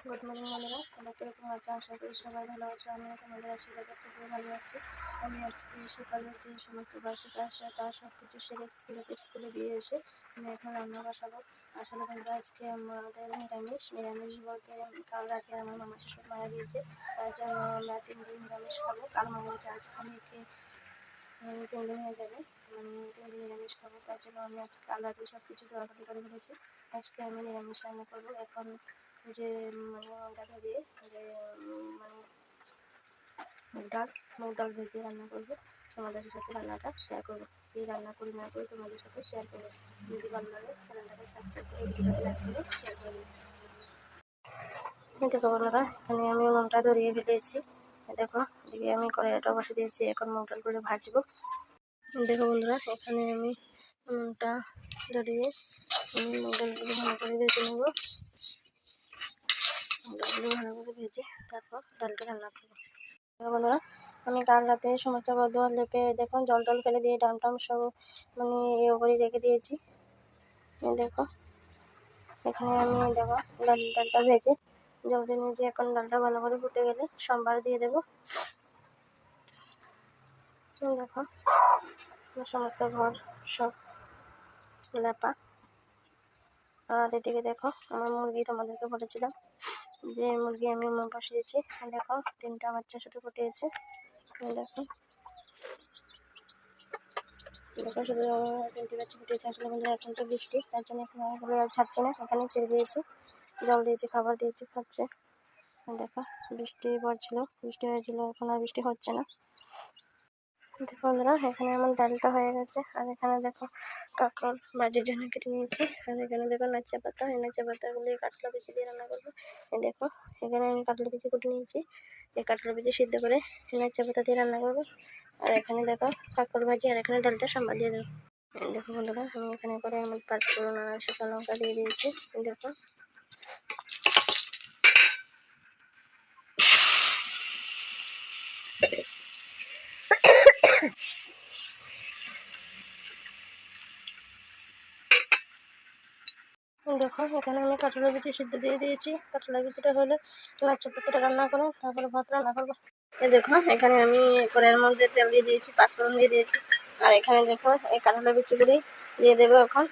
Good morning বন্ধুরা তোমরা কীরকম আছো? আশা করি সবাই ভালো আছো। আমি তোমাদের আশীর্বাদ খুবই ভালো আছি। আমি আজকে সকালে যে সমস্ত বাসি কাজটা তার সব কিছু সেরে ছেলেকে স্কুলে দিয়ে এসে আমি এখন রান্না বসাবো। আসলে বন্ধুরা, আজকে আমাদের নিরামিষ। নিরামিষ বলতে কাল রাতে আমার মামা শ্বশুর মারা গিয়েছে। তার জন্য আমরা তিন দিন নিরামিষ খাব। কাল মামা বলছে আজ আমি তিন দিন হয়ে যাবে। তিন দিন নিরামিষ খাব। তার জন্য আমি আজকে কাল রাতে সব কিছু দরকারি করে ফেলেছি। আজকে আমি নিরামিষ রান্না করব। এখন যে মানে ডাটা দিয়ে, যে মানে মুগ ডাল মুগ ডাল ভেজে রান্না করব। তোমাদের সাথে রান্নাটা শেয়ার করব। এই রান্না করি না করে, তোমাদের সাথে শেয়ার করব। যদি ভালো লাগে, চ্যানেলটাকে সাবস্ক্রাইব করে ভিডিওটাকে লাইক করে শেয়ার করে দেখো বন্ধুরা এখানে আমি মুগটা ধরিয়ে ফেলেছি। দেখো, এদিকে আমি কড়াইটা বসে দিয়েছি। এখন মুগ ডালগুলো ভাজবো। দেখো বন্ধুরা এখানে আমি মুগটা ধরিয়ে, আমি মুগ ডালগুলো ভালো করে ভেজে নেব। ডালগুলো ভালো করে ভেজে তারপর ডালটা রান্না করব। বন্ধুরা, আমি কাল রাতে সমস্ত বদ্ধ লেপে দেখুন জল টল ফেলে দিয়ে ডাম টাম সব মানে ইয়ে করে রেখে দিয়েছি। দেখো, এখানে আমি দেখো ডাল, ডালটা ভেজে জল দিয়ে নিয়েছি। এখন ডালটা ভালো করে ফুটে গেলে সোমবার দিয়ে দেবো। দেখো, সমস্ত ঘর সব লেপা। আর এদিকে দেখো, আমার মুরগি তোমাদেরকে বলেছিলাম। যে মুরগি আমি বসিয়েছি। দেখো, তিনটা বাচ্চা শুধু ফুটিয়েছে। দেখো দেখো শুধু তিনটি বাচ্চা ফুটিয়েছে। আসলে বন্ধুরা এখন তো বৃষ্টি, তার জন্য এখন ছাড়ছে না। এখানে ছেড়ে দিয়েছি। জল দিয়েছি, খাবার দিয়েছি, খাচ্ছে। দেখো, বৃষ্টি পড়ছিল। বৃষ্টি হয়েছিল, এখন আর বৃষ্টি হচ্ছে না। দেখো বন্ধুরা, এখানে আমার ডালটা হয়ে গেছে। আর এখানে দেখো কাকল বাজির জন্য কেটে নিয়েছি। আর এখানে দেখো নাচা পাতা, এই নাচা পাতাগুলি কাটলা বেশি দিয়ে রান্না করব। দেখো, এখানে আমি কাটলা বেশি কুটে নিয়েছি। এই কাটলা বেশি সিদ্ধ করে নাচা পাতা দিয়ে রান্না করব। আর এখানে দেখো কাকল ভাজি আর এখানে ডালটা সাম্বার দিয়ে দেবো। দেখো বন্ধুরা, আমি এখানে করে আমার পাঁচ ফোড়ন শুকনো লঙ্কা দিয়ে দিয়েছি। দেখো। দেখো, এখানে আমি কাঁঠালা বিচি সিদ্ধ দিয়ে দিয়েছি। কাঁঠালা বিচিটা হলে লাচ্চা পাতিটা রান্না করো, তারপরে ভাত রান্না করব। দেখো, এখানে আমি কড়াইয়ের মধ্যে তেল দিয়ে দিয়েছি, পাঁচফোড়ন দিয়ে দিয়েছি। আর এখানে দেখো, এই কাঁঠালা বিচিগুলি দিয়ে দেবো এখন।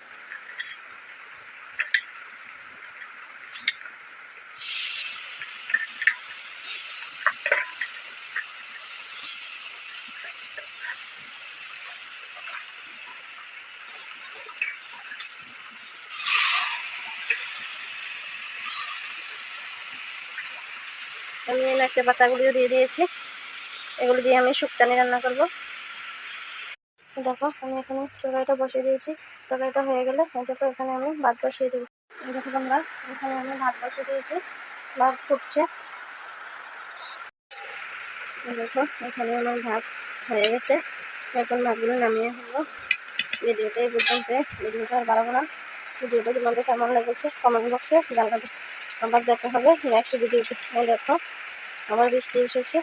আমি নাচে পাতাগুলিও দিয়ে দিয়েছি। এগুলো দিয়ে আমি শুক্তানি রান্না করব। দেখো, আমি এখানে তরকারিটা বসিয়ে দিয়েছি। তরকারিটা হয়ে গেলে দেখো, এখানে আমি ভাত বসিয়ে দেবো। দেখো তোমরা, এখানে আমি ভাত বসিয়ে দিয়েছি। ভাত ফুটছে। দেখো, এখানে আমার ভাত হয়ে গেছে। এখন ভাতগুলো নামিয়ে ফেলব ভিডিওটা এই পর্যন্ত। ভিডিওটা আর বাড়াবো না। ভিডিওটা তোমাদের কেমন লেগেছে কমেন্ট বক্সে জানাবে। আবার দেখা হবে। নেক্সট ভিডিও দেখো আবার বৃষ্টি এসেছে।